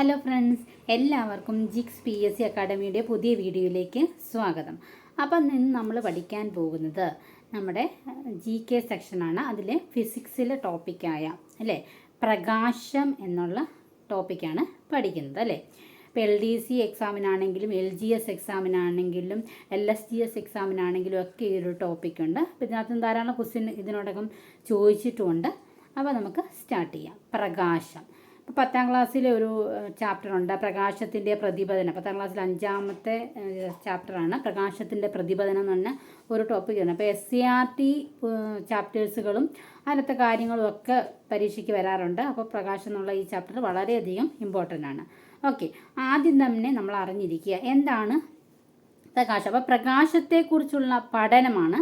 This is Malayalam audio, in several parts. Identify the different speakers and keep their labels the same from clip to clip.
Speaker 1: ഹലോ ഫ്രണ്ട്സ് എല്ലാവർക്കും ജിക്സ് പി എസ് സി അക്കാഡമിയുടെ പുതിയ വീഡിയോയിലേക്ക് സ്വാഗതം. അപ്പം ഇന്ന് നമ്മൾ പഠിക്കാൻ പോകുന്നത് നമ്മുടെ ജി കെ സെക്ഷനാണ് അതിലെ ഫിസിക്സിലെ ടോപ്പിക്കായ അല്ലേ? പ്രകാശം എന്നുള്ള ടോപ്പിക്കാണ് പഠിക്കുന്നത് അല്ലേ? ഇപ്പോൾ എൽ ഡി സി എക്സാമിനാണെങ്കിലും എൽ ജി എസ് എക്സാമിനാണെങ്കിലും എൽ എസ് ജി എസ് എക്സാമിനാണെങ്കിലും ഒക്കെ ഈ ഒരു ടോപ്പിക്കുണ്ട് അപ്പോൾ ഇതിനകത്ത് ധാരാളം ക്വസ്റ്റ്യൻ ഇതിനോടകം ചോദിച്ചിട്ടുമുണ്ട് അപ്പോൾ നമുക്ക് സ്റ്റാർട്ട് ചെയ്യാം. പ്രകാശം. പത്താം ക്ലാസ്സിലെ ഒരു ചാപ്റ്റർ ഉണ്ട് പ്രകാശത്തിന്റെ പ്രതിപദനം. പത്താം ക്ലാസ്സിലെ അഞ്ചാമത്തെ ചാപ്റ്ററാണ്. പ്രകാശത്തിന്റെ പ്രതിപദനം എന്ന് പറഞ്ഞ ഒരു ടോപ്പിക്കാണ് അപ്പോൾ എസ് സി ആർ ടി ചാപ്റ്റേഴ്സുകളും അതിനകത്തെ കാര്യങ്ങളും ഒക്കെ പരീക്ഷയ്ക്ക് വരാറുണ്ട്. അപ്പോൾ പ്രകാശം എന്നുള്ള ഈ ചാപ്റ്റർ വളരെയധികം ഇമ്പോർട്ടന്റ് ആണ്. ഓക്കെ ആദ്യം തന്നെ നമ്മൾ അറിഞ്ഞിരിക്കുക എന്താണ് പ്രകാശം. അപ്പോൾ പ്രകാശത്തെക്കുറിച്ചുള്ള പഠനമാണ്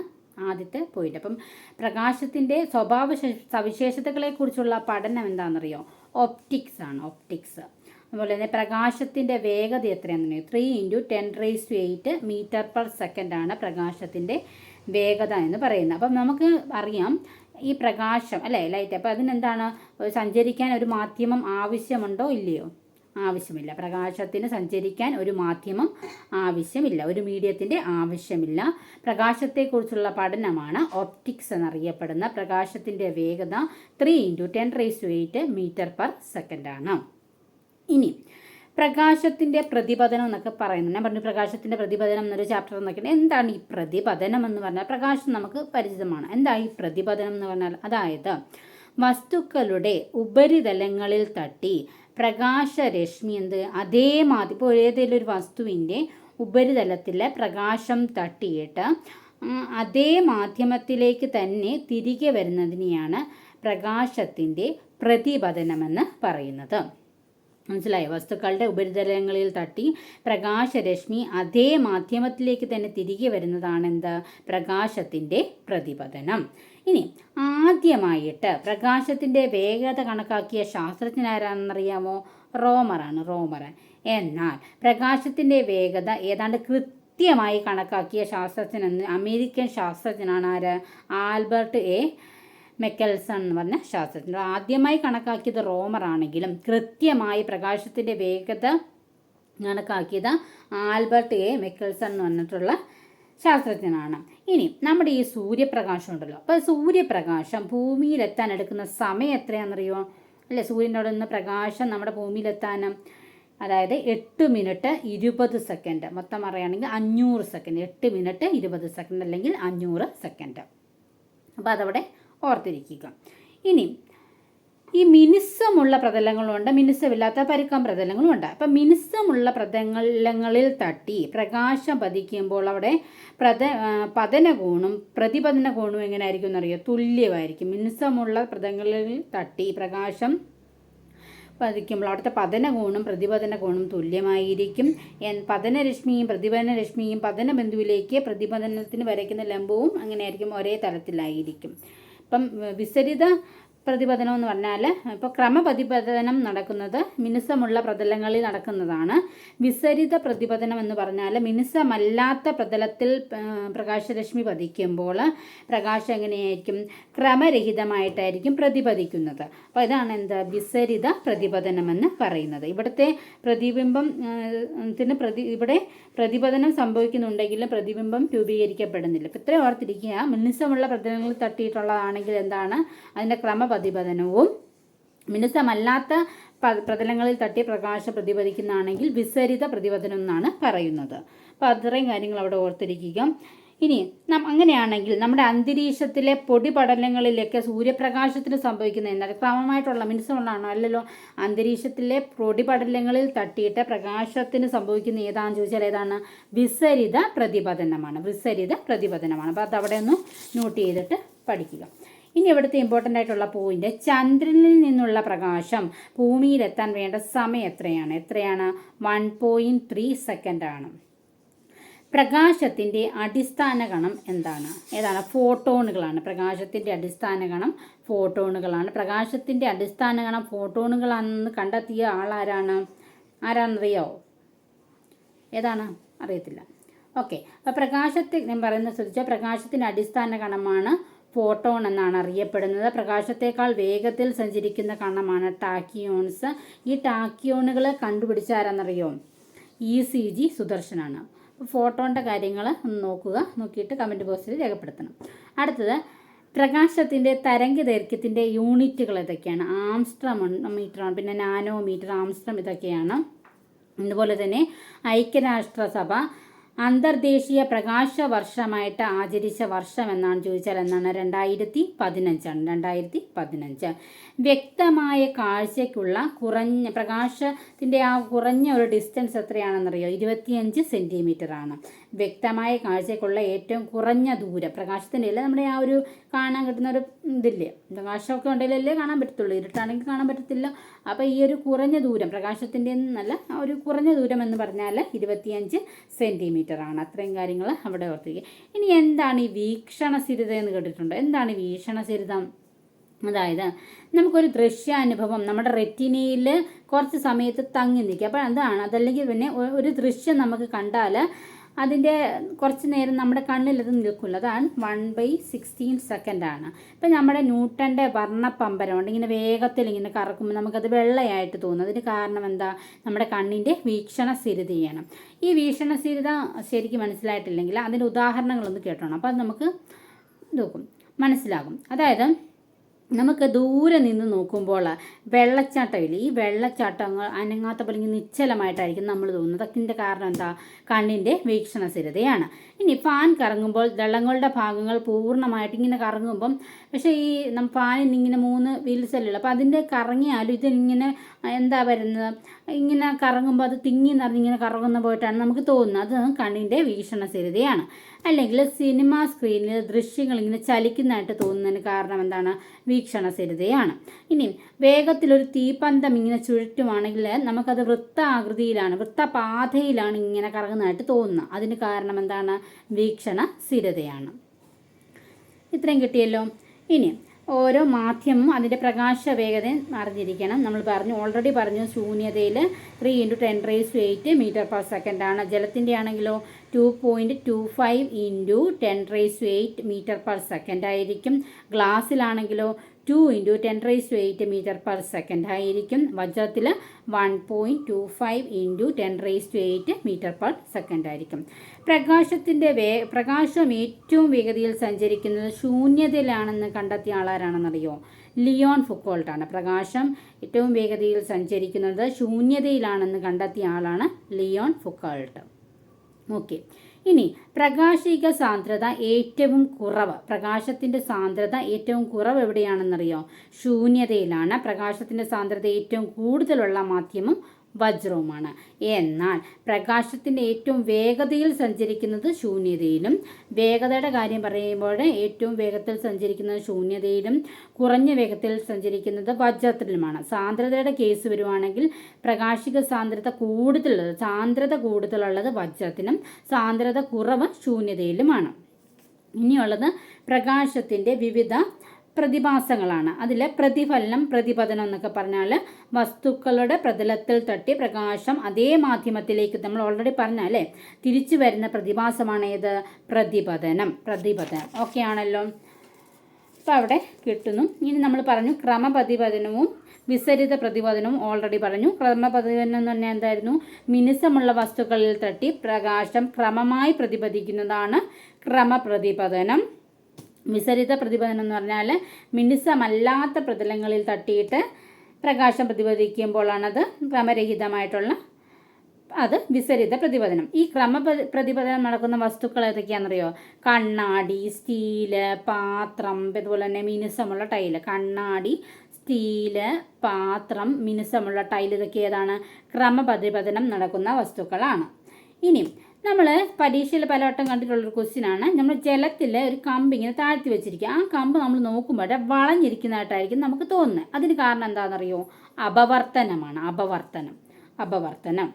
Speaker 1: ആദ്യത്തെ പോയിന്റ് അപ്പം പ്രകാശത്തിന്റെ സ്വഭാവ സവിശേഷതകളെക്കുറിച്ചുള്ള പഠനം എന്താണെന്നറിയോ? ഒപ്റ്റിക്സ് ആണ് ഒപ്റ്റിക്സ് അതുപോലെ തന്നെ പ്രകാശത്തിന്റെ വേഗത എത്രയാണെന്ന് three into ten raise to eight metre per second ആണ് പ്രകാശത്തിന്റെ വേഗത എന്ന് പറയുന്നത്. അപ്പം നമുക്ക് അറിയാം ഈ പ്രകാശം അല്ലേ ലൈറ്റ് അപ്പോൾ അതിനെന്താണ്? സഞ്ചരിക്കാൻ ഒരു മാധ്യമം ആവശ്യമുണ്ടോ ഇല്ലയോ? ആവശ്യമില്ല. പ്രകാശത്തിന് സഞ്ചരിക്കാൻ ഒരു മാധ്യമം ആവശ്യമില്ല. ഒരു മീഡിയത്തിന്റെ ആവശ്യമില്ല. പ്രകാശത്തെക്കുറിച്ചുള്ള പഠനമാണ് ഓപ്റ്റിക്സ് എന്നറിയപ്പെടുന്ന. പ്രകാശത്തിന്റെ വേഗത three into ten raise eight metre per സെക്കൻഡാണ് ഇനി പ്രകാശത്തിന്റെ പ്രതിപതനം എന്നൊക്കെ പറയുന്നത്. ഞാൻ പറഞ്ഞു പ്രകാശത്തിന്റെ പ്രതിപതനം എന്നൊരു ചാപ്റ്റർ എന്നൊക്കെ എന്താണ് ഈ പ്രതിപതനം എന്ന് പറഞ്ഞാൽ? പ്രകാശം നമുക്ക് പരിചിതമാണ്. എന്താ ഈ പ്രതിപതനം എന്ന് പറഞ്ഞാൽ? അതായത് വസ്തുക്കളുടെ ഉപരിതലങ്ങളിൽ തട്ടി പ്രകാശരശ്മി എന്ത്? അതേ മാതി ഇപ്പോൾ ഏതെങ്കിലും ഒരു വസ്തുവിന്റെ ഉപരിതലത്തിലെ പ്രകാശം തട്ടിയിട്ട് അതേ മാധ്യമത്തിലേക്ക് തന്നെ തിരികെ വരുന്നതിനെയാണ് പ്രകാശത്തിന്റെ പ്രതിപതനമെന്ന് പറയുന്നത്. മനസ്സിലായോ? വസ്തുക്കളുടെ ഉപരിതലങ്ങളിൽ തട്ടി പ്രകാശരശ്മി അതേ മാധ്യമത്തിലേക്ക് തന്നെ തിരികെ വരുന്നതാണ് എന്ത് പ്രകാശത്തിന്റെ പ്രതിപതനം. ഇനി ആദ്യമായിട്ട് പ്രകാശത്തിന്റെ വേഗത കണക്കാക്കിയ ശാസ്ത്രജ്ഞനാരാണെന്നറിയാമോ റോമറാണ് റോമർ എന്നാൽ പ്രകാശത്തിന്റെ വേഗത ഏതാണ്ട് കൃത്യമായി കണക്കാക്കിയ ശാസ്ത്രജ്ഞൻ അമേരിക്കൻ ശാസ്ത്രജ്ഞനാണ് ആര്? Albert A. മെക്കൽസൺ എന്ന് പറഞ്ഞ ശാസ്ത്രജ്ഞർ ആദ്യമായി കണക്കാക്കിയത് റോമർ ആണെങ്കിലും കൃത്യമായി പ്രകാശത്തിന്റെ വേഗത കണക്കാക്കിയത് ആൽബർട്ട് എ. മെക്കൽസൺ എന്ന് പറഞ്ഞിട്ടുള്ള ശാസ്ത്രജ്ഞനാണ്. ഇനി നമ്മുടെ ഈ സൂര്യപ്രകാശം ഉണ്ടല്ലോ. അപ്പോൾ സൂര്യപ്രകാശം ഭൂമിയിലെത്താൻ എടുക്കുന്ന സമയം എത്രയാണെന്നറിയോ? അല്ലേ സൂര്യനോട് നിന്ന് പ്രകാശം നമ്മുടെ ഭൂമിയിലെത്താനും അതായത് എട്ട് മിനിറ്റ് ഇരുപത് സെക്കൻഡ്. മൊത്തം പറയുകയാണെങ്കിൽ അഞ്ഞൂറ് സെക്കൻഡ്. എട്ട് മിനിറ്റ് ഇരുപത് സെക്കൻഡ് അല്ലെങ്കിൽ അഞ്ഞൂറ് സെക്കൻഡ്. അപ്പോൾ അതവിടെ ഓർത്തിരിക്കുക. ഇനി ഈ മിനുസമുള്ള പ്രതലങ്ങളുണ്ട്. മിനുസമില്ലാത്ത പരുക്കം പ്രതലങ്ങളും ഉണ്ട് അപ്പം മിനുസമുള്ള പ്രതലങ്ങളിൽ തട്ടി പ്രകാശം പതിക്കുമ്പോൾ അവിടെ പ്രത പതന പതനകോണും പ്രതിപതന കോണും എങ്ങനെയായിരിക്കും എന്നറിയോ തുല്യമായിരിക്കും. മിനുസമുള്ള പ്രതലങ്ങളിൽ തട്ടി പ്രകാശം പതിക്കുമ്പോൾ അവിടുത്തെ പതനകോണും പ്രതിപതന കോണും തുല്യമായിരിക്കും പതനരശ്മിയും പ്രതിപതന രശ്മിയും പതന ബിന്ദുവിലേക്ക് പ്രതിപതനത്തിന് വരയ്ക്കുന്ന ലംബവും അങ്ങനെയായിരിക്കും ഒരേ തലത്തിലായിരിക്കും. ഇപ്പം വിസരിത പ്രതിപതനം എന്ന് പറഞ്ഞാൽ ഇപ്പോൾ ക്രമപ്രതിപതനം നടക്കുന്നത് മിനുസമുള്ള പ്രതലങ്ങളിൽ നടക്കുന്നതാണ്. വിസരിത പ്രതിപതനം എന്ന് പറഞ്ഞാൽ മിനുസമല്ലാത്ത പ്രതലത്തിൽ പ്രകാശരശ്മി പതിക്കുമ്പോൾ പ്രകാശം എങ്ങനെയായിരിക്കും? ക്രമരഹിതമായിട്ടായിരിക്കും പ്രതിപതിക്കുന്നത്. അപ്പോൾ ഇതാണ് എന്താ? വിസരിത പ്രതിപതനമെന്ന് പറയുന്നത്. ഇവിടുത്തെ പ്രതിബിംബം ത്തിന് പ്രതി ഇവിടെ പ്രതിപതനം സംഭവിക്കുന്നുണ്ടെങ്കിലും പ്രതിബിംബം രൂപീകരിക്കപ്പെടുന്നില്ല. ഇപ്പം ഇത്രയും ഓർത്തിരിക്കുക മിനുസമുള്ള പ്രതലങ്ങളിൽ തട്ടിയിട്ടുള്ളതാണെങ്കിൽ എന്താണ്? അതിന്റെ ക്രമപ്രതിപതനവും മിനുസമല്ലാത്ത പ്രതലങ്ങളിൽ തട്ടി പ്രകാശം പ്രതിപദിക്കുന്നതാണെങ്കിൽ വിസരിത പ്രതിപതനം എന്നാണ് പറയുന്നത്. അപ്പോൾ അത്രയും കാര്യങ്ങൾ അവിടെ ഓർത്തിരിക്കുക. ഇനി നം അങ്ങനെയാണെങ്കിൽ നമ്മുടെ അന്തരീക്ഷത്തിലെ പൊടിപടലങ്ങളിലൊക്കെ സൂര്യപ്രകാശത്തിന് സംഭവിക്കുന്ന എന്നാൽ ക്രമമായിട്ടുള്ള മിനുസമുള്ളതാണോ? അല്ലല്ലോ അന്തരീക്ഷത്തിലെ പൊടിപടലങ്ങളിൽ തട്ടിയിട്ട് പ്രകാശത്തിന് സംഭവിക്കുന്ന ഏതാണെന്ന് ചോദിച്ചാൽ ഏതാണ്? വിസരിത പ്രതിപതനമാണ്. വിസരിത പ്രതിപതനമാണ്. അപ്പോൾ അതവിടെ ഒന്ന് നോട്ട് ചെയ്തിട്ട് പഠിക്കുക. ഇനി ഇവിടുത്തെ ഇമ്പോർട്ടന്റ് ആയിട്ടുള്ള പോയിന്റ് ചന്ദ്രനിൽ നിന്നുള്ള പ്രകാശം ഭൂമിയിലെത്താൻ വേണ്ട സമയം എത്രയാണ്? എത്രയാണ്? വൺ പോയിന്റ് ത്രീ സെക്കൻഡാണ് പ്രകാശത്തിന്റെ അടിസ്ഥാന ഗണം എന്താണ്? ഏതാണ്? ഫോട്ടോണുകളാണ്. പ്രകാശത്തിന്റെ അടിസ്ഥാന ഗണം ഫോട്ടോണുകളാണ്. പ്രകാശത്തിന്റെ അടിസ്ഥാന ഗണം ഫോട്ടോണുകളാണെന്ന് കണ്ടെത്തിയ ആളാരാണ്? ആരാണെന്നറിയാവോ ഏതാണ്? അറിയത്തില്ല. ഓക്കെ അപ്പോൾ പ്രകാശത്തെ ഞാൻ പറയുന്നത് ശ്രദ്ധിച്ചാൽ പ്രകാശത്തിന്റെ അടിസ്ഥാന കണമാണ് ഫോട്ടോൺ എന്നാണ് അറിയപ്പെടുന്നത്. പ്രകാശത്തേക്കാൾ വേഗത്തിൽ സഞ്ചരിക്കുന്ന കണമാണ് ടാക്കിയോൺസ്. ഈ ടാക്കിയോണുകൾ കണ്ടുപിടിച്ച ആരാന്നറിയോ? ഇ സി ജി സുദർശനാണ്. ഫോട്ടോന്റെ കാര്യങ്ങൾ ഒന്ന് നോക്കുക. നോക്കിയിട്ട് കമന്റ് ബോക്സിൽ രേഖപ്പെടുത്തണം. അടുത്തത് പ്രകാശത്തിന്റെ തരംഗ ദൈർഘ്യത്തിന്റെ യൂണിറ്റുകൾ ഇതൊക്കെയാണ് ആംസ്ട്രം മീറ്ററാണ് പിന്നെ നാനോമീറ്റർ ആംസ്ട്രം ഇതൊക്കെയാണ്. അതുപോലെ തന്നെ ഐക്യരാഷ്ട്രസഭ അന്തർദേശീയ പ്രകാശ വർഷമായിട്ട് ആചരിച്ച വർഷം എന്നാണ് ചോദിച്ചാൽ എന്നാണ് രണ്ടായിരത്തി പതിനഞ്ചാണ് രണ്ടായിരത്തി പതിനഞ്ച് വ്യക്തമായ കാഴ്ചയ്ക്കുള്ള കുറഞ്ഞ പ്രകാശത്തിന്റെ ആ കുറഞ്ഞ ഒരു ഡിസ്റ്റൻസ് എത്രയാണെന്നറിയോ? ഇരുപത്തിയഞ്ച് സെന്റിമീറ്റർ ആണ്. വ്യക്തമായ കാഴ്ചയ്ക്കുള്ള ഏറ്റവും കുറഞ്ഞ ദൂരം. പ്രകാശത്തിന്റെ അല്ല നമ്മുടെ ആ ഒരു കാണാൻ കിട്ടുന്ന ഒരു ഇതില്ലേ? പ്രകാശമൊക്കെ ഉണ്ടെങ്കിലല്ലേ കാണാൻ പറ്റത്തുള്ളൂ. ഇരുട്ടാണെങ്കിൽ കാണാൻ പറ്റത്തില്ല. അപ്പോൾ ഈ ഒരു കുറഞ്ഞ ദൂരം പ്രകാശത്തിന്റെ നല്ല ആ ഒരു കുറഞ്ഞ ദൂരം എന്ന് പറഞ്ഞാൽ ഇരുപത്തിയഞ്ച് സെന്റിമീറ്റർ ആണ്. അത്രയും കാര്യങ്ങൾ അവിടെ ഓർത്തിരിക്കുക. ഇനി എന്താണ് ഈ വീക്ഷണ സ്ഥിരത എന്ന് കേട്ടിട്ടുണ്ടോ? എന്താണ് ഈ വീക്ഷണസ്ഥിരത അതായത് നമുക്കൊരു ദൃശ്യാനുഭവം നമ്മുടെ റെറ്റിനയിൽ കുറച്ച് സമയത്ത് തങ്ങി നിൽക്കുക. അപ്പോൾ അതാണ്. അതല്ലെങ്കിൽ പിന്നെ ഒരു ദൃശ്യം നമുക്ക് കണ്ടാൽ അതിന്റെ കുറച്ച് നേരം നമ്മുടെ കണ്ണിൽ അത് നിൽക്കില്ല. അതാണ് വൺ ബൈ സിക്സ്റ്റീൻ സെക്കൻഡാണ് ഇപ്പം നമ്മുടെ ന്യൂട്ടന്റെ വർണപ്പമ്പരമുണ്ട്. ഇങ്ങനെ വേഗത്തിൽ ഇങ്ങനെ കറക്കുമ്പോൾ നമുക്കത് വെള്ളയായിട്ട് തോന്നും. അതിന് കാരണം എന്താ? നമ്മുടെ കണ്ണിന്റെ വീക്ഷണ സ്ഥിരതയാണ് ഈ വീക്ഷണ സ്ഥിരത ശരിക്കും മനസ്സിലായിട്ടില്ലെങ്കിൽ അതിന്റെ ഉദാഹരണങ്ങളൊന്ന് കേട്ടോണം. അപ്പോൾ അത് നമുക്ക് നോക്കും. മനസ്സിലാകും. അതായത് നമുക്ക് ദൂരെ നിന്ന് നോക്കുമ്പോൾ വെള്ളച്ചാട്ടമില്ല? ഈ വെള്ളച്ചാട്ടങ്ങൾ അനങ്ങാത്ത പോലെ നിശ്ചലമായിട്ടായിരിക്കും നമ്മൾ തോന്നുന്നത്. അതിന്റെ കാരണം എന്താ? കണ്ണിന്റെ വീക്ഷണസ്ഥിരതയാണ്. ഇനി ഫാൻ കറങ്ങുമ്പോൾ ദളങ്ങളുടെ ഭാഗങ്ങൾ പൂർണമായിട്ട് ഇങ്ങനെ കറങ്ങുമ്പം പക്ഷേ ഈ ഫാനിന് ഇങ്ങനെ മൂന്ന് വീൽസ് അല്ലേ ഉള്ളൂ അപ്പോൾ അതിന്റെ കറങ്ങിയാലും ഇതിങ്ങനെ എന്താ വരുന്നത് ഇങ്ങനെ കറങ്ങുമ്പോൾ അത് തിങ്ങി നിറഞ്ഞിങ്ങനെ കറങ്ങുന്ന പോയിട്ടാണ് നമുക്ക് തോന്നുന്നത്. അത് കണ്ണിന്റെ വീക്ഷണസ്ഥിരതയാണ്. അല്ലെങ്കിൽ സിനിമ സ്ക്രീനിൽ ദൃശ്യങ്ങൾ ഇങ്ങനെ ചലിക്കുന്നതായിട്ട് തോന്നുന്നതിന് കാരണം എന്താണ്? വീക്ഷണ സ്ഥിരതയാണ് ഇനി വേഗത്തിലൊരു തീപ്പന്തം ഇങ്ങനെ ചുഴറ്റുവാണെങ്കിൽ നമുക്കത് വൃത്താകൃതിയിലാണ് വൃത്തപാതയിലാണ് ഇങ്ങനെ കറങ്ങുന്നതായിട്ട് തോന്നുന്നത്. അതിന് കാരണം എന്താണ്? വീക്ഷണ സ്ഥിരതയാണ് ഇത്രയും കിട്ടിയല്ലോ. ഇനി ഓരോ മാധ്യമം അതിന്റെ പ്രകാശ വേഗത അറിഞ്ഞിരിക്കണം. നമ്മൾ പറഞ്ഞു ഓൾറെഡി പറഞ്ഞു ശൂന്യതയിൽ three into ten raise eight metre per second ആണ്. ജലത്തിന്റെ ആണെങ്കിലോ two point two five into ten raise eight metre per second ആയിരിക്കും. ഗ്ലാസ്സിലാണെങ്കിലോ two into ten raise to eight metre per second ആയിരിക്കും വജ്രത്തിൽ one point two five into ten raise to eight metre per second ആയിരിക്കും. പ്രകാശത്തിന്റെ വേ പ്രകാശം ഏറ്റവും വേഗതയിൽ സഞ്ചരിക്കുന്നത് ശൂന്യതയിലാണെന്ന് കണ്ടെത്തിയ ആളാരാണെന്നറിയോ? ലിയോൺ ഫുക്കോൾട്ടാണ്. പ്രകാശം ഏറ്റവും വേഗതയിൽ സഞ്ചരിക്കുന്നത് ശൂന്യതയിലാണെന്ന് കണ്ടെത്തിയ ആളാണ് ലിയോൺ ഫുക്കോൾട്ട്. ഓക്കെ. ഇനി പ്രകാശിക സാന്ദ്രത ഏറ്റവും കുറവ്. പ്രകാശത്തിന്റെ സാന്ദ്രത ഏറ്റവും കുറവ് എവിടെയാണെന്നറിയോ? ശൂന്യതയിലാണ്. പ്രകാശത്തിന്റെ സാന്ദ്രത ഏറ്റവും കൂടുതലുള്ള മാധ്യമം വജ്രവുമാണ്. എന്നാൽ പ്രകാശത്തിന്റെ ഏറ്റവും വേഗതയിൽ സഞ്ചരിക്കുന്നത് ശൂന്യതയിലും വേഗതയുടെ കാര്യം പറയുമ്പോൾ ഏറ്റവും വേഗത്തിൽ സഞ്ചരിക്കുന്നത് ശൂന്യതയിലും കുറഞ്ഞ വേഗത്തിൽ സഞ്ചരിക്കുന്നത് വജ്രത്തിലുമാണ്. സാന്ദ്രതയുടെ കേസ് വരുവാണെങ്കിൽ പ്രകാശിക സാന്ദ്രത കൂടുതലുള്ളത് സാന്ദ്രത കൂടുതലുള്ളത് വജ്രത്തിനും സാന്ദ്രത കുറവ് ശൂന്യതയിലുമാണ്. ഇനിയുള്ളത് പ്രകാശത്തിന്റെ വിവിധ പ്രതിഭാസങ്ങളാണ്. അതിൽ പ്രതിഫലനം പ്രതിപതനം എന്നൊക്കെ പറഞ്ഞാൽ വസ്തുക്കളുടെ പ്രതലത്തിൽ തട്ടി പ്രകാശം അതേ മാധ്യമത്തിലേക്ക് നമ്മൾ ഓൾറെഡി പറഞ്ഞല്ലേ? തിരിച്ചു വരുന്ന പ്രതിഭാസമാണ് ഏത്? പ്രതിപതനം പ്രതിപതനം ഓക്കെ ആണല്ലോ. അപ്പോൾ അവിടെ കിട്ടുന്നു. ഇനി നമ്മൾ പറഞ്ഞു ക്രമപ്രതിപതനവും വിസരിത പ്രതിപതനവും ഓൾറെഡി പറഞ്ഞു. ക്രമപ്രതിപതനം എന്ന് പറഞ്ഞാൽ എന്തായിരുന്നു? മിനുസമുള്ള വസ്തുക്കളിൽ തട്ടി പ്രകാശം ക്രമമായി പ്രതിപദിക്കുന്നതാണ് ക്രമപ്രതിപതനം വിസരിത പ്രതിപതനം എന്ന് പറഞ്ഞാൽ മിനുസമല്ലാത്ത പ്രതലങ്ങളിൽ തട്ടിയിട്ട് പ്രകാശം പ്രതിപദിക്കുമ്പോഴാണത് ക്രമരഹിതമായിട്ടുള്ള അത് വിസരിത പ്രതിപതനം ഈ ക്രമ പ്രതിപദനം നടക്കുന്ന വസ്തുക്കൾ ഏതൊക്കെയാണെന്നറിയോ? കണ്ണാടി സ്റ്റീൽ പാത്രം അതുപോലെ തന്നെ മിനുസമുള്ള ടൈൽ. കണ്ണാടി സ്റ്റീൽ പാത്രം മിനുസമുള്ള ടൈൽ ഇതൊക്കെ ഏതാണ്? ക്രമപ്രതിപതനം നടക്കുന്ന വസ്തുക്കളാണ്. ഇനി നമ്മൾ പരീക്ഷയിൽ പലവട്ടം കണ്ടിട്ടുള്ളൊരു ക്വസ്റ്റ്യനാണ് നമ്മൾ ജലത്തിൽ ഒരു കമ്പ് ഇങ്ങനെ താഴ്ത്തി വെച്ചിരിക്കുക ആ കമ്പ് നമ്മൾ നോക്കുമ്പോൾ വളഞ്ഞിരിക്കുന്നതായിട്ടായിരിക്കും നമുക്ക് തോന്നുന്നത് അതിന് കാരണം എന്താണെന്നറിയോ? അപവർത്തനമാണ്. അപവർത്തനം. അപവർത്തനം.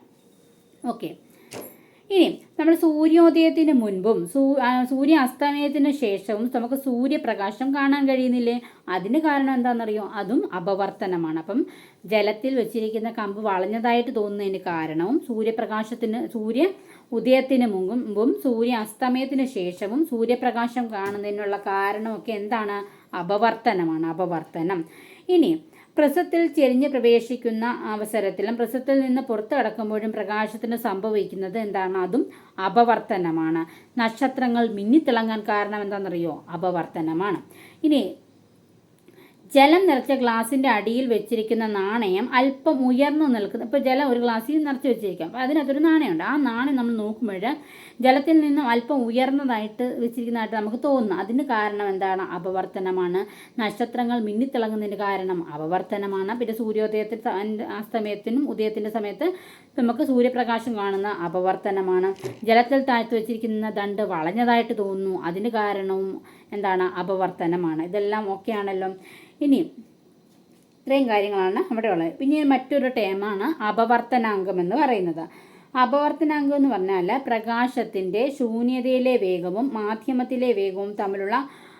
Speaker 1: ഓക്കെ ഇനി നമ്മൾ സൂര്യോദയത്തിന് മുൻപും സൂര്യ അസ്തമയത്തിന് ശേഷവും നമുക്ക് സൂര്യപ്രകാശം കാണാൻ കഴിയുന്നില്ലേ? അതിന് കാരണം എന്താണെന്നറിയോ? അതും അപവർത്തനമാണ്. അപ്പം ജലത്തിൽ വെച്ചിരിക്കുന്ന കമ്പ് വളഞ്ഞതായിട്ട് തോന്നുന്നതിന് കാരണവും സൂര്യപ്രകാശത്തിന് സൂര്യ ഉദയത്തിന് മുമ്പും സൂര്യ അസ്തമയത്തിന് ശേഷവും സൂര്യപ്രകാശം കാണുന്നതിനുള്ള കാരണമൊക്കെ എന്താണ്? അപവർത്തനമാണ് അപവർത്തനം. ഇനി പ്രസത്തിൽ ചെരിഞ്ഞ് പ്രവേശിക്കുന്ന അവസരത്തിലും പ്രസത്തിൽ നിന്ന് പുറത്തു കടക്കുമ്പോഴും പ്രകാശത്തിന് സംഭവിക്കുന്നത് എന്താണ്? അതും അപവർത്തനമാണ്. നക്ഷത്രങ്ങൾ മിന്നിത്തിളങ്ങാൻ കാരണം എന്താണെന്നറിയോ? അപവർത്തനമാണ്. ഇനി ജലം നിറച്ച ഗ്ലാസിന്റെ അടിയിൽ വെച്ചിരിക്കുന്ന നാണയം അല്പം ഉയർന്നു നിൽക്കുന്ന ഇപ്പോൾ ജലം ഒരു ഗ്ലാസ്സിൽ നിറച്ച് വെച്ചിരിക്കാം. അപ്പോൾ അതിനകത്തൊരു നാണയമുണ്ട്. ആ നാണയം നമ്മൾ നോക്കുമ്പോൾ ജലത്തിൽ നിന്നും അല്പം ഉയർന്നതായിട്ട് വെച്ചിരിക്കുന്നതായിട്ട് നമുക്ക് തോന്നുന്നു. അതിന് കാരണം എന്താണ്? അപവർത്തനമാണ്. നക്ഷത്രങ്ങൾ മിന്നിത്തിളങ്ങുന്നതിന് കാരണം അപവർത്തനമാണ്. പിന്നെ സൂര്യോദയത്തിന് അസ്തമയത്തിനും ഉദയത്തിന്റെ സമയത്ത് നമുക്ക് സൂര്യപ്രകാശം കാണുന്ന അപവർത്തനമാണ്. ജലത്തിൽ താഴ്ത്തു വെച്ചിരിക്കുന്ന ദണ്ട് വളഞ്ഞതായിട്ട് തോന്നുന്നു. അതിന് കാരണവും എന്താണ്? അപവർത്തനമാണ്. ഇതെല്ലാം ഓക്കെയാണല്ലോ. ഇനി ഇത്രയും കാര്യങ്ങളാണ് അവിടെ ഉള്ളത്. പിന്നെ മറ്റൊരു ടേമാണ് അപവർത്തനാംഗം എന്ന് പറയുന്നത്. അപവർത്തനാംഗം എന്ന് പറഞ്ഞാൽ പ്രകാശത്തിന്റെ ശൂന്യതയിലെ വേഗവും മാധ്യമത്തിലെ വേഗവും തമ്മിലുള്ള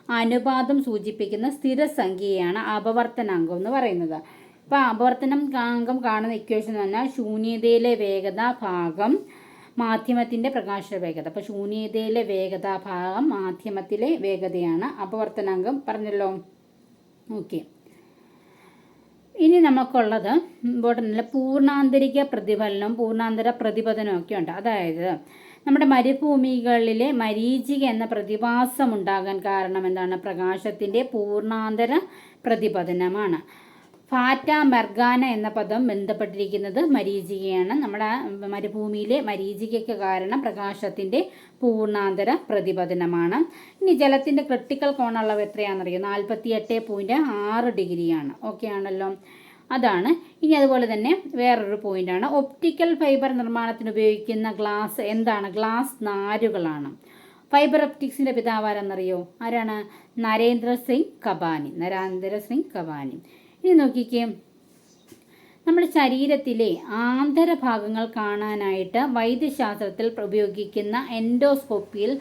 Speaker 1: അനുപാതം സൂചിപ്പിക്കുന്ന സ്ഥിരസംഖ്യയാണ് അപവർത്തനാംഗം എന്ന് പറയുന്നത്. അപ്പോൾ അപവർത്തനം അംഗം കാണുന്ന ഇക്വേഷൻ എന്ന് പറഞ്ഞാൽ ശൂന്യതയിലെ വേഗത ഭാഗം മാധ്യമത്തിന്റെ പ്രകാശ വേഗത അപ്പോൾ ശൂന്യതയിലെ വേഗത ഭാഗം മാധ്യമത്തിലെ വേഗതയാണ് അപവർത്തനാംഗം പറഞ്ഞല്ലോ. ഓക്കെ. ഇനി നമുക്കുള്ളത് ഇമ്പോർട്ടന്റ് അല്ല പൂർണാന്തരിക പ്രതിഫലനം പൂർണാന്തര പ്രതിപതനം ഒക്കെ ഉണ്ട്. അതായത് നമ്മുടെ മരുഭൂമികളിലെ മരീചിക എന്ന പ്രതിഭാസം ഉണ്ടാകാൻ കാരണം എന്താണ്? പ്രകാശത്തിന്റെ പൂർണാന്തര പ്രതിപതനമാണ്. ഫാറ്റ മർഗാന എന്ന പദം ബന്ധപ്പെട്ടിരിക്കുന്നത് മരീചികയാണ്. നമ്മുടെ മരുഭൂമിയിലെ മരീചികയ്ക്ക് കാരണം പ്രകാശത്തിന്റെ പൂർണാന്തര പ്രതിപതനമാണ്. ഇനി ജലത്തിന്റെ ക്രിട്ടിക്കൽ കോണളവ് എത്രയാണെന്നറിയോ? നാൽപ്പത്തി എട്ട് പോയിന്റ് ആറ് ഡിഗ്രിയാണ്. ഓക്കെ ആണല്ലോ. അതാണ്. ഇനി അതുപോലെ തന്നെ വേറൊരു പോയിന്റാണ് ഒപ്റ്റിക്കൽ ഫൈബർ നിർമ്മാണത്തിന് ഉപയോഗിക്കുന്ന ഗ്ലാസ് എന്താണ്? ഗ്ലാസ് നാരുകളാണ്. ഫൈബർ ഒപ്റ്റിക്സിന്റെ പിതാവ് ആരെന്നറിയോ? ആരാണ്? നരേന്ദ്ര സിംഗ് കബാനി നരേന്ദ്ര സിംഗ് കബാനി ഇനി നോക്കിക്കേ. നമ്മുടെ ശരീരത്തിലെ ആന്തരഭാഗങ്ങൾ കാണാനായിട്ട് വൈദ്യശാസ്ത്രത്തിൽ ഉപയോഗിക്കുന്ന എൻഡോസ്കോപ്പിയിൽ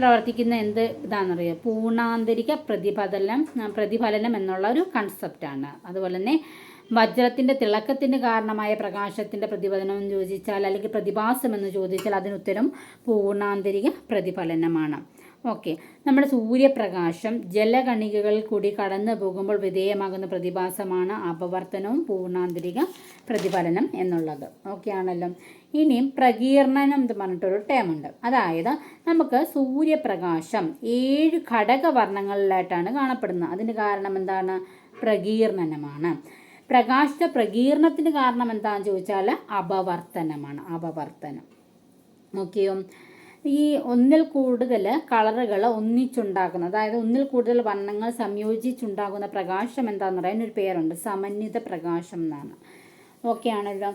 Speaker 1: പ്രവർത്തിക്കുന്ന എന്ത് ഇതാണെന്നറിയോ? പൂർണാന്തരിക പ്രതിഫലനം പ്രതിഫലനം എന്നുള്ള ഒരു കൺസെപ്റ്റാണ് അതുപോലെ തന്നെ വജ്രത്തിന്റെ തിളക്കത്തിന് കാരണമായ പ്രകാശത്തിന്റെ പ്രതിഫലനം എന്ന് ചോദിച്ചാൽ അല്ലെങ്കിൽ പ്രതിഭാസം എന്ന് ചോദിച്ചാൽ അതിനുത്തരം പൂർണാന്തരിക പ്രതിഫലനമാണ്. ഓക്കെ. നമ്മുടെ സൂര്യപ്രകാശം ജലകണികകളിൽ കൂടി കടന്നു പോകുമ്പോൾ വിധേയമാകുന്ന പ്രതിഭാസമാണ് അപവർത്തനവും പൂർണാന്തരിക പ്രതിഫലനം എന്നുള്ളത്. ഓക്കെ ആണല്ലോ. ഇനിയും പ്രകീർണനം എന്ന് പറഞ്ഞിട്ടൊരു ടേമുണ്ട് അതായത് നമുക്ക് സൂര്യപ്രകാശം ഏഴ് ഘടകവർണങ്ങളിലായിട്ടാണ് കാണപ്പെടുന്നത്. അതിന് കാരണം എന്താണ്? പ്രകീർണനമാണ്. പ്രകാശ പ്രകീർണത്തിന് കാരണം എന്താണെന്ന് ചോദിച്ചാൽ അപവർത്തനമാണ്. അപവർത്തനം. ഓക്കെയോ ഈ ഒന്നിൽ കൂടുതൽ കളറുകൾ ഒന്നിച്ചുണ്ടാക്കുന്ന അതായത് ഒന്നിൽ കൂടുതൽ വർണങ്ങൾ സംയോജിച്ചുണ്ടാകുന്ന പ്രകാശം എന്താണെന്ന് പറയാൻ ഒരു പേരുണ്ട്. സമന്വിത പ്രകാശം എന്നാണ്. ഓക്കെ ആണല്ലോ.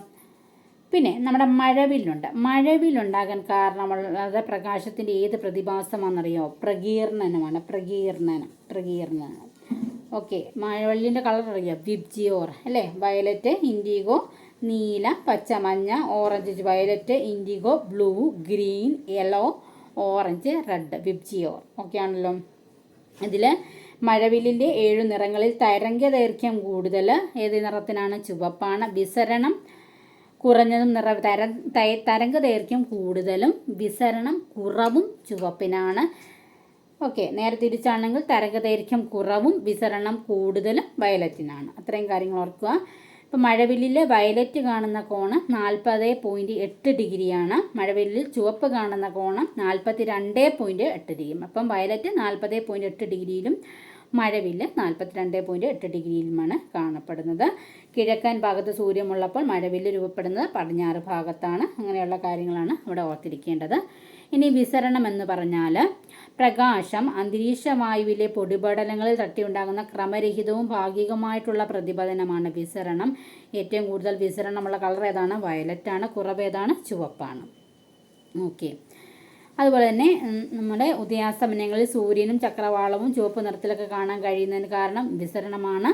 Speaker 1: പിന്നെ നമ്മുടെ മഴവില്ലുണ്ട്. മഴവിലുണ്ടാകാൻ കാരണമുള്ളത് പ്രകാശത്തിന്റെ ഏത് പ്രതിഭാസമാണെന്നറിയോ? പ്രകീർണനമാണ്. പ്രകീർണനം. പ്രകീർണനം. ഓക്കെ മഴവെള്ളിന്റെ കളർ അറിയാം? വിബ്ജിയോർ. അല്ലേ? വയലറ്റ് ഇൻഡിഗോ നീല പച്ച മഞ്ഞ orange violet indigo blue green yellow orange red VIBGYOR okay ആണല്ലോ. ഇതിൽ മഴവില്ലിന്റെ ഏഴു നിറങ്ങളിൽ തരംഗ ദൈർഘ്യം കൂടുതൽ ഏത് നിറത്തിനാണ്? ചുവപ്പാണ് വിസരണം കുറഞ്ഞതും നിറ തര തരംഗ ദൈർഘ്യം കൂടുതലും വിസരണം കുറവും ചുവപ്പിനാണ്. ഓക്കെ നേരെ തിരിച്ചാണെങ്കിൽ തരംഗ ദൈർഘ്യം കുറവും വിസരണം കൂടുതലും വയലറ്റിനാണ് അത്രയും കാര്യങ്ങൾ ഓർക്കുക. ഇപ്പം മഴവില്ലിൽ വയലറ്റ് കാണുന്ന കോണ് നാൽപ്പത് പോയിന്റ് എട്ട് ഡിഗ്രിയാണ്. മഴവില്ലിൽ ചുവപ്പ് കാണുന്ന കോണ് നാൽപ്പത്തി രണ്ട് പോയിന്റ് എട്ട് ഡിഗ്രി. അപ്പം വയലറ്റ് നാൽപ്പത് പോയിന്റ് എട്ട് ഡിഗ്രിയിലും മഴവില്ല് നാൽപ്പത്തിരണ്ട് പോയിന്റ് എട്ട് ഡിഗ്രിയിലുമാണ് കാണപ്പെടുന്നത്. കിഴക്കൻ ഭാഗത്ത് സൂര്യമുള്ളപ്പോൾ മഴവില്ല് രൂപപ്പെടുന്നത് പടിഞ്ഞാറ് ഭാഗത്താണ്. അങ്ങനെയുള്ള കാര്യങ്ങളാണ് ഇവിടെ ഓർത്തിരിക്കേണ്ടത്. ഇനി വിസരണം എന്ന് പറഞ്ഞാൽ പ്രകാശം അന്തരീക്ഷ വായുവിലെ പൊടിപടലങ്ങളിൽ തട്ടിയുണ്ടാകുന്ന ക്രമരഹിതവും ഭാഗികമായിട്ടുള്ള പ്രതിപതനമാണ് വിസരണം. ഏറ്റവും കൂടുതൽ വിസരണമുള്ള കളർ ഏതാണ്? വയലറ്റ് ആണ്. കുറവ് ഏതാണ്? ചുവപ്പാണ്. ഓക്കെ. അതുപോലെ തന്നെ നമ്മുടെ ഉദയാസ്തമനങ്ങളിൽ സൂര്യനും ചക്രവാളവും ചുവപ്പ് നിറത്തിലൊക്കെ കാണാൻ കഴിയുന്നതിന് കാരണം വിസരണമാണ്.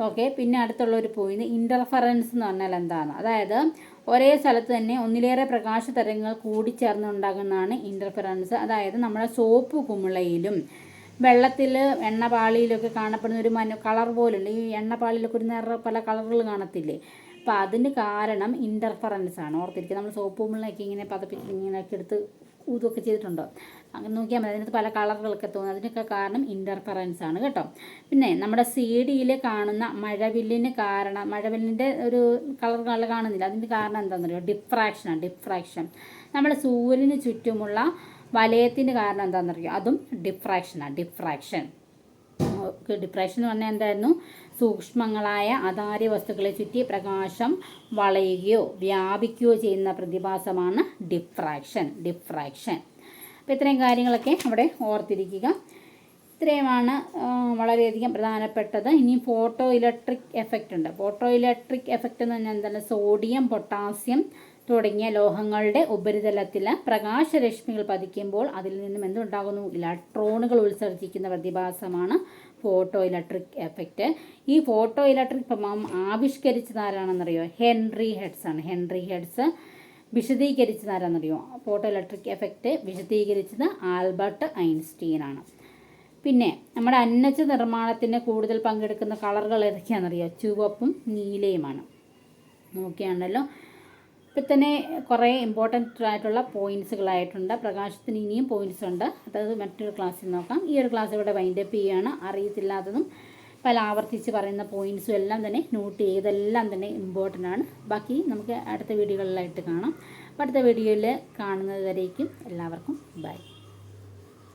Speaker 1: ഓക്കെ. പിന്നെ അടുത്തുള്ള ഒരു പോയിന്റ് ഇന്റർഫറൻസ് എന്ന് പറഞ്ഞാൽ എന്താണ്? അതായത് ഒരേ സ്ഥലത്ത് തന്നെ ഒന്നിലേറെ പ്രകാശ തരങ്ങൾ കൂടിച്ചേർന്നുണ്ടാകുന്നതാണ് ഇന്റർഫെറൻസ് അതായത് നമ്മുടെ സോപ്പ് കുമിളയിലും വെള്ളത്തിൽ എണ്ണപാളിയിലൊക്കെ കാണപ്പെടുന്ന ഒരു മനു കളർ പോലുണ്ട്. ഈ എണ്ണപാളിയിലൊക്കെ ഒരു നിറ പല കളറുകൾ കാണത്തില്ലേ? അപ്പോൾ അതിന് കാരണം ഇന്റർഫറൻസ് ആണ്. ഓർത്തിരിക്കുക നമ്മൾ സോപ്പ് കുമിളയൊക്കെ ഇങ്ങനെ പതപ്പിച്ച് ഇങ്ങനെയൊക്കെ എടുത്ത് ഊതൊക്കെ ചെയ്തിട്ടുണ്ടോ? അങ്ങനെ നോക്കിയാൽ മതി. അതിനകത്ത് പല കളറുകളൊക്കെ തോന്നും. അതിനൊക്കെ കാരണം ഇന്റർഫറൻസ് ആണ് കേട്ടോ. പിന്നെ നമ്മുടെ സി ഡിയിൽ കാണുന്ന മഴവില്ലിന് കാരണം മഴവില്ലിന്റെ ഒരു കളർ കളർ കാണുന്നില്ല. അതിന്റെ കാരണം എന്താണെന്ന് അറിയോ ഡിഫ്രാക്ഷനാണ് ഡിഫ്രാക്ഷൻ നമ്മുടെ സൂര്യന് ചുറ്റുമുള്ള വലയത്തിന്റെ കാരണം എന്താണെന്നറിയോ അതും ഡിഫ്രാക്ഷനാണ് ഡിഫ്രാക്ഷൻ ഡിപ്രഷൻ എന്ന് പറഞ്ഞാൽ എന്തായിരുന്നു? സൂക്ഷ്മങ്ങളായ അതാര്യ വസ്തുക്കളെ ചുറ്റി പ്രകാശം വളയുകയോ വ്യാപിക്കുകയോ ചെയ്യുന്ന പ്രതിഭാസമാണ് ഡിഫ്രാക്ഷൻ ഡിഫ്രാക്ഷൻ അപ്പോൾ ഇത്രയും കാര്യങ്ങളൊക്കെ അവിടെ ഓർത്തിരിക്കുക. ഇത്രയുമാണ് വളരെയധികം പ്രധാനപ്പെട്ടത്. ഇനി ഫോട്ടോ ഇലക്ട്രിക് എഫക്റ്റ് ഉണ്ട്. ഫോട്ടോ ഇലക്ട്രിക് എഫക്റ്റ് എന്ന് പറഞ്ഞാൽ എന്താണ്? സോഡിയം പൊട്ടാസ്യം തുടങ്ങിയ ലോഹങ്ങളുടെ ഉപരിതലത്തിൽ പ്രകാശരശ്മികൾ പതിക്കുമ്പോൾ അതിൽ നിന്നും എന്തുണ്ടാകുന്നു? ഇലക്ട്രോണുകൾ ഉത്സർജിക്കുന്ന പ്രതിഭാസമാണ് ഫോട്ടോ ഇലക്ട്രിക് എഫക്റ്റ് ഈ ഫോട്ടോ ഇലക്ട്രിക് പ്രമാണം ആവിഷ്കരിച്ചത് ആരാണെന്നറിയോ ഹെൻറി ഹെഡ്സ് ആണ്. ഹെൻറി ഹെഡ്സ് വിശദീകരിച്ചത് ആരാണെന്നറിയോ ഫോട്ടോ ഇലക്ട്രിക് എഫക്റ്റ് വിശദീകരിച്ചത് ആൽബർട്ട് ഐൻസ്റ്റീൻ ആണ്. പിന്നെ നമ്മുടെ അന്നച്ച നിർമ്മാണത്തിന് കൂടുതൽ പങ്കെടുക്കുന്ന കളറുകൾ ഏതൊക്കെയാണെന്നറിയോ? ചുവപ്പും നീലയുമാണ്. നോക്കിയാണല്ലോ. ഇപ്പം തന്നെ കുറേ ഇമ്പോർട്ടന്റ് ആയിട്ടുള്ള പോയിന്റ്സുകളായിട്ടുണ്ട് പ്രകാശത്തിന് ഇനിയും പോയിന്റ്സ് ഉണ്ട്. അതായത് മറ്റൊരു ക്ലാസ്സിൽ നോക്കാം. ഈ ഒരു ക്ലാസ് ഇവിടെ വൈൻഡപ്പ് ചെയ്യുകയാണ് അറിയത്തില്ലാത്തതും പല ആവർത്തിച്ച് പറയുന്ന പോയിന്റ്സും എല്ലാം തന്നെ നോട്ട് ചെയ്തെല്ലാം തന്നെ ഇമ്പോർട്ടന്റ് ആണ്. ബാക്കി നമുക്ക് അടുത്ത വീഡിയോകളിലായിട്ട് കാണാം. അടുത്ത വീഡിയോയിൽ കാണുന്നത് വരേക്കും എല്ലാവർക്കും ബൈ